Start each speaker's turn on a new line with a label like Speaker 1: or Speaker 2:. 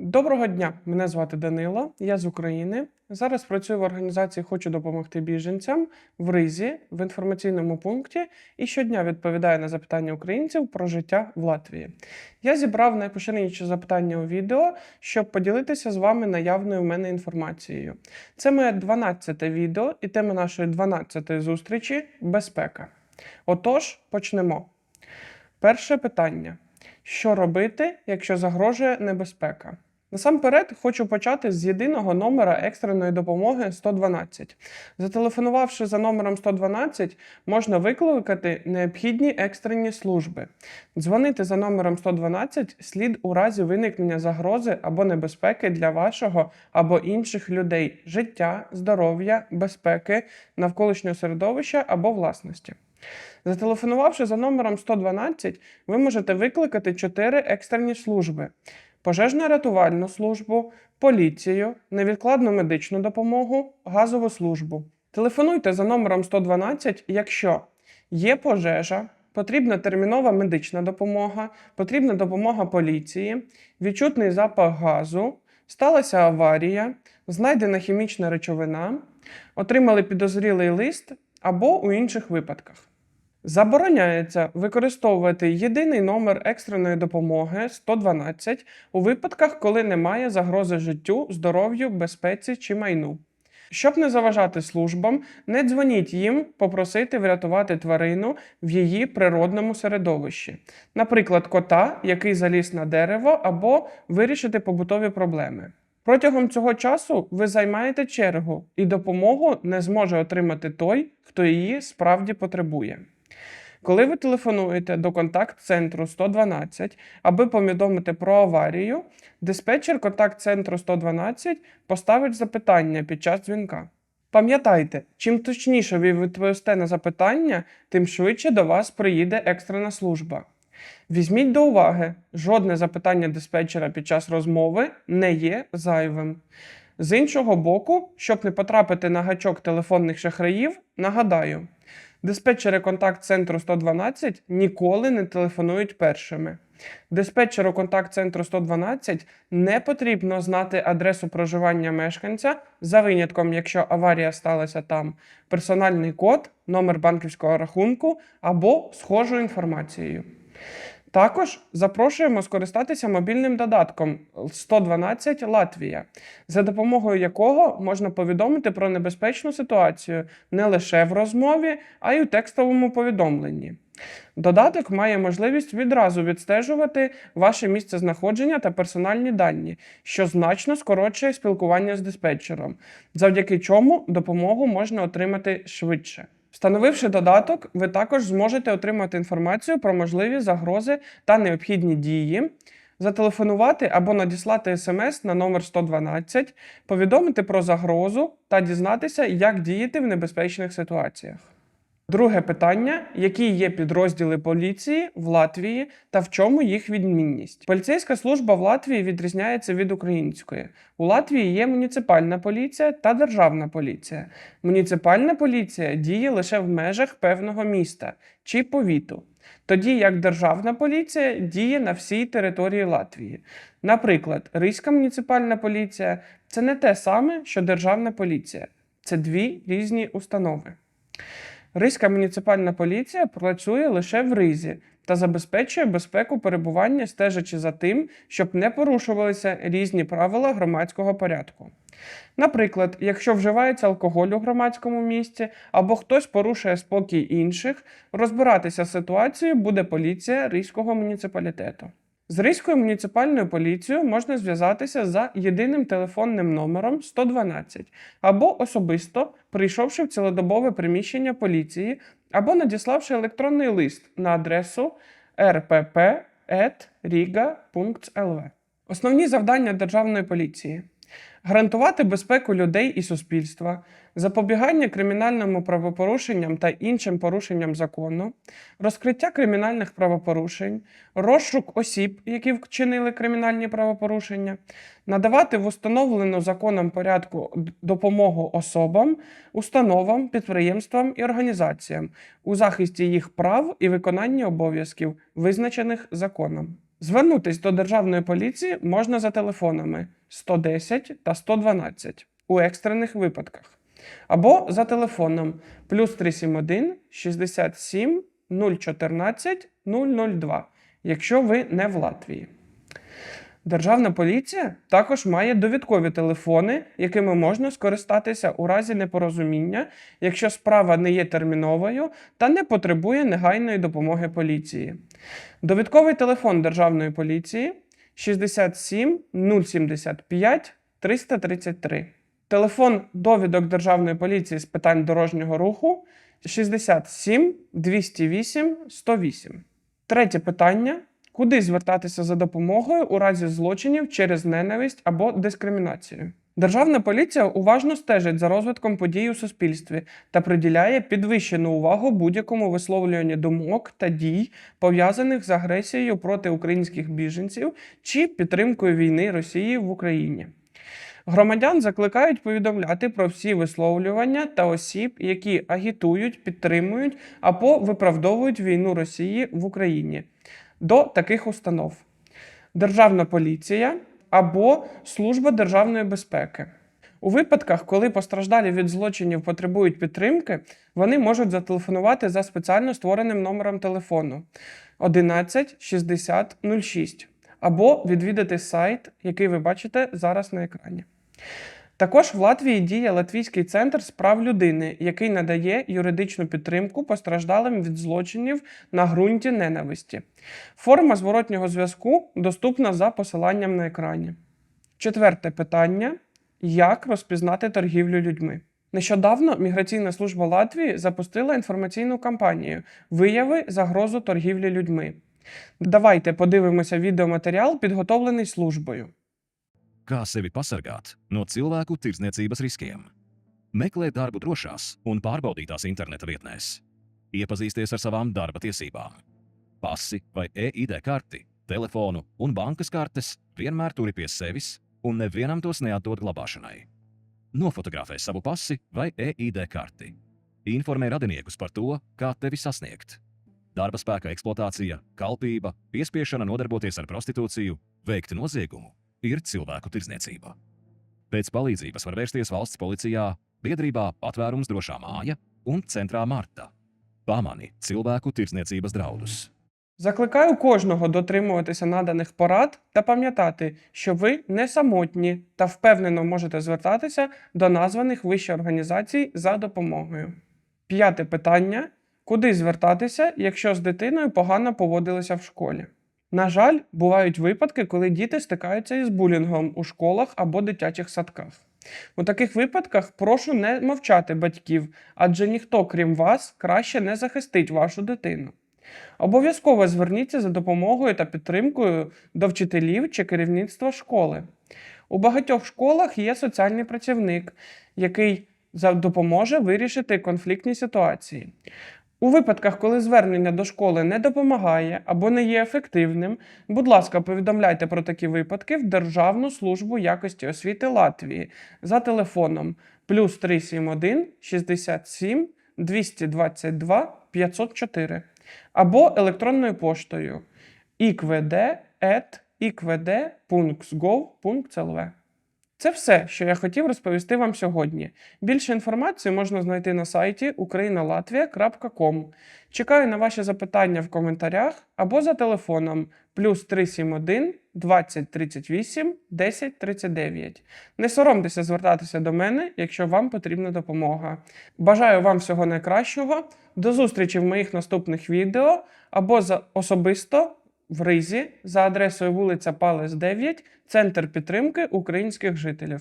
Speaker 1: Доброго дня! Мене звати Данило, я з України. Зараз працюю в організації Хочу допомогти біженцям в Ризі в інформаційному пункті і щодня відповідаю на запитання українців про життя в Латвії. Я зібрав найпоширеніші запитання у відео, щоб поділитися з вами наявною в мене інформацією. Це моє 12-те відео і тема нашої 12-ї зустрічі безпека. Отож, почнемо. Перше питання: що робити, якщо загрожує небезпека? Насамперед хочу почати з єдиного номера екстреної допомоги 112. Зателефонувавши за номером 112, можна викликати необхідні екстрені служби. Дзвонити за номером 112 слід у разі виникнення загрози або небезпеки для вашого або інших людей, життя, здоров'я, безпеки, навколишнього середовища або власності. Зателефонувавши за номером 112, ви можете викликати 4 екстрені служби: пожежно-рятувальну службу, поліцію, невідкладну медичну допомогу, газову службу. Телефонуйте за номером 112, якщо є пожежа, потрібна термінова медична допомога, потрібна допомога поліції, відчутний запах газу, сталася аварія, знайдена хімічна речовина, отримали підозрілий лист або у інших випадках. Забороняється використовувати єдиний номер екстреної допомоги 112 у випадках, коли немає загрози життю, здоров'ю, безпеці чи майну. Щоб не заважати службам, не дзвоніть їм попросити врятувати тварину в її природному середовищі, наприклад, кота, який заліз на дерево, або вирішити побутові проблеми. Протягом цього часу ви займаєте чергу, і допомогу не зможе отримати той, хто її справді потребує. Коли ви телефонуєте до контакт-центру 112, аби повідомити про аварію, диспетчер контакт-центру 112 поставить запитання під час дзвінка. Пам'ятайте, чим точніше ви відповісте на запитання, тим швидше до вас приїде екстрена служба. Візьміть до уваги, жодне запитання диспетчера під час розмови не є зайвим. З іншого боку, щоб не потрапити на гачок телефонних шахраїв, нагадаю, диспетчери контакт-центру 112 ніколи не телефонують першими. Диспетчеру контакт-центру 112 не потрібно знати адресу проживання мешканця за винятком, якщо аварія сталася там, персональний код, номер банківського рахунку або схожу інформацією. Також запрошуємо скористатися мобільним додатком 112 Латвія, за допомогою якого можна повідомити про небезпечну ситуацію не лише в розмові, а й у текстовому повідомленні. Додаток має можливість відразу відстежувати ваше місце знаходження та персональні дані, що значно скорочує спілкування з диспетчером, завдяки чому допомогу можна отримати швидше. Встановивши додаток, ви також зможете отримати інформацію про можливі загрози та необхідні дії, зателефонувати або надіслати смс на номер 112, повідомити про загрозу та дізнатися, як діяти в небезпечних ситуаціях. Друге питання: які є підрозділи поліції в Латвії та в чому їх відмінність? Поліцейська служба в Латвії відрізняється від української. У Латвії є муніципальна поліція та державна поліція. Муніципальна поліція діє лише в межах певного міста чи повіту, тоді як державна поліція діє на всій території Латвії. Наприклад, Ризька муніципальна поліція це не те саме, що державна поліція. Це дві різні установи. Ризька муніципальна поліція працює лише в Ризі та забезпечує безпеку перебування, стежачи за тим, щоб не порушувалися різні правила громадського порядку. Наприклад, якщо вживається алкоголь у громадському місці або хтось порушує спокій інших, розбиратися з ситуацією буде поліція Ризького муніципалітету. З Ризькою муніципальною поліцією можна зв'язатися за єдиним телефонним номером 112 або особисто прийшовши в цілодобове приміщення поліції, або надіславши електронний лист на адресу rpp.riga.lv. Основні завдання Державної поліції гарантувати безпеку людей і суспільства, запобігання кримінальним правопорушенням та іншим порушенням закону, розкриття кримінальних правопорушень, розшук осіб, які вчинили кримінальні правопорушення, надавати в установлену законом порядку допомогу особам, установам, підприємствам і організаціям у захисті їх прав і виконанні обов'язків, визначених законом. Звернутись до Державної поліції можна за телефонами 110 та 112 у екстрених випадках, або за телефоном плюс 371 67 014 002, якщо ви не в Латвії. Державна поліція також має довідкові телефони, якими можна скористатися у разі непорозуміння, якщо справа не є терміновою та не потребує негайної допомоги поліції. Довідковий телефон Державної поліції 67 075 333. Телефон довідок Державної поліції з питань дорожнього руху 67 208 108. Третє питання. Куди звертатися за допомогою у разі злочинів через ненависть або дискримінацію? Державна поліція уважно стежить за розвитком подій у суспільстві та приділяє підвищену увагу будь-якому висловлюванню думок та дій, пов'язаних з агресією проти українських біженців чи підтримкою війни Росії в Україні. Громадян закликають повідомляти про всі висловлювання та осіб, які агітують, підтримують або виправдовують війну Росії в Україні до таких установ: Державна поліція або Служба державної безпеки. У випадках, коли постраждалі від злочинів потребують підтримки, вони можуть зателефонувати за спеціально створеним номером телефону 11 60 06 або відвідати сайт, який ви бачите зараз на екрані. Також в Латвії діє Латвійський центр з прав людини, який надає юридичну підтримку постраждалим від злочинів на ґрунті ненависті. Форма зворотнього зв'язку доступна за посиланням на екрані. Четверте питання: як розпізнати торгівлю людьми? Нещодавно Міграційна служба Латвії запустила інформаційну кампанію Вияви загрозу торгівлі людьми. Давайте подивимося відеоматеріал, підготовлений службою.
Speaker 2: Kā sevi pasargāt no cilvēku tirdzniecības riskiem? Meklē darbu drošās un pārbaudītās interneta vietnēs. Iepazīsties ar savām darba tiesībām. Pasi vai e-ID karti, telefonu un bankas kartes vienmēr turi pie sevis un nevienam tos neatdod glabāšanai. Nofotografē savu pasi vai e-ID karti. Informē radiniekus par to, kā tevi sasniegt. Darba spēka eksploatācija, kalpība, piespiešana nodarboties ar prostitūciju, veikt noziegumu ir cilvēku tirdzniecība. Pēc palīdzības var vērsties valsts policijā, biedrībā Patvērums drošā māja un centrā Marta. Pamani cilvēku tirdzniecības draudus.
Speaker 1: Закликаю кожного дотримуватися наданих порад та пам'ятати, що ви не самотні та впевнено можете звертатися до названих вище організацій за допомогою. П'яте питання: куди звертатися, якщо з дитиною погано поводилися в школі? На жаль, бувають випадки, коли діти стикаються із булінгом у школах або дитячих садках. У таких випадках прошу не мовчати батьків, адже ніхто, крім вас, краще не захистить вашу дитину. Обов'язково зверніться за допомогою та підтримкою до вчителів чи керівництва школи. У багатьох школах є соціальний працівник, який допоможе вирішити конфліктні ситуації. У випадках, коли звернення до школи не допомагає або не є ефективним, будь ласка, повідомляйте про такі випадки в Державну службу якості освіти Латвії за телефоном плюс 371 67 222 504 або електронною поштою ikvd.ikvd.gov.lv. Це все, що я хотів розповісти вам сьогодні. Більше інформації можна знайти на сайті ukrainalatvia.com. Чекаю на ваші запитання в коментарях або за телефоном плюс 371 20 38 10 39. Не соромтеся звертатися до мене, якщо вам потрібна допомога. Бажаю вам всього найкращого. До зустрічі в моїх наступних відео або за особисто в Ризі за адресою вулиця Палес 9, Центр підтримки українських жителів.